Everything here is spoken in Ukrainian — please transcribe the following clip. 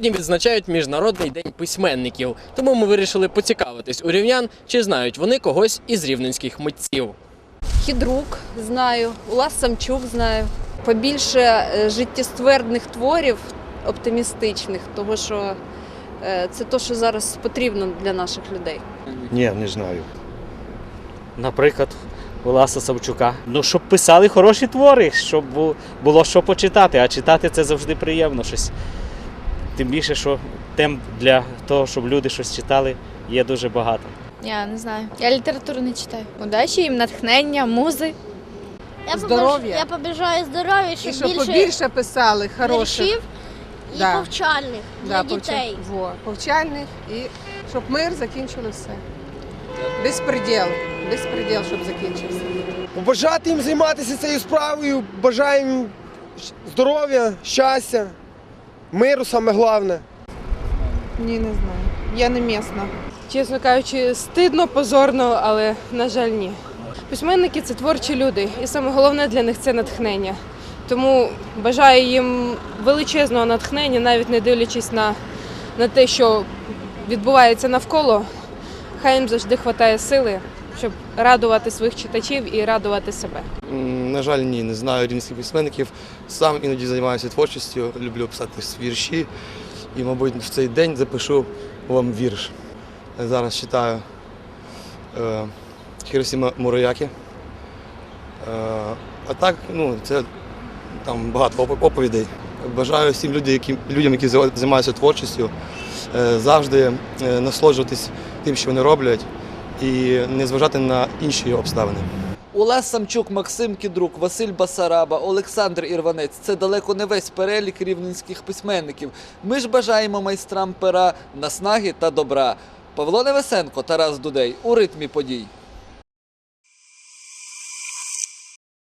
Сьогодні відзначають Міжнародний день письменників, тому ми вирішили поцікавитись у рівнян, чи знають вони когось із рівненських митців. Хідрук знаю, Улас Самчук знаю. Побільше е, життєствердних творів оптимістичних, того що е, це те, що зараз потрібно для наших людей. Ні, не знаю. наприклад, Уласа Савчука. Ну, щоб писали хороші твори, щоб було що почитати, а читати це завжди приємно щось. Тим більше, що тем для того, щоб люди щось читали, є дуже багато. Я не знаю. Я літературу не читаю. Удачі їм, натхнення, музи. Я Здоров'я. Я побажаю здоров'я, щоб, І щоб більше побільше писали хороших. віршів і Да. повчальних для повча- дітей. Во, повчальних і щоб мир закінчили все. Безпреділ. Безпреділ, щоб закінчився. Побажати їм займатися цією справою, бажаємо їм щ- здоров'я, щастя, миру саме головне. Ні, не знаю. Я не місна. Чесно кажучи, стидно, позорно, але на жаль, ні. Письменники це творчі люди, і саме головне для них це натхнення. Тому бажаю їм величезного натхнення, навіть не дивлячись на, на те, що відбувається навколо. Хай їм завжди вистачає сили, щоб радувати своїх читачів і радувати себе. На жаль, ні, не знаю рівненських письменників. Сам іноді займаюся творчістю, люблю писати вірші. І, мабуть, в цей день запишу вам вірш. Зараз читаю е, Хіросіма Муроякі. Е, а так, ну, це там багато оповідей. Бажаю всім людям, які, людям, які займаються творчістю, е, завжди е, насолоджуватись тим, що вони роблять, і не зважати на інші обставини. Олес Самчук, Максим Кідрук, Василь Басараба, Олександр Ірванець це далеко не весь перелік рівненських письменників. Ми ж бажаємо майстрам пера наснаги та добра. Павло Невесенко, Тарас Дудей у ритмі подій.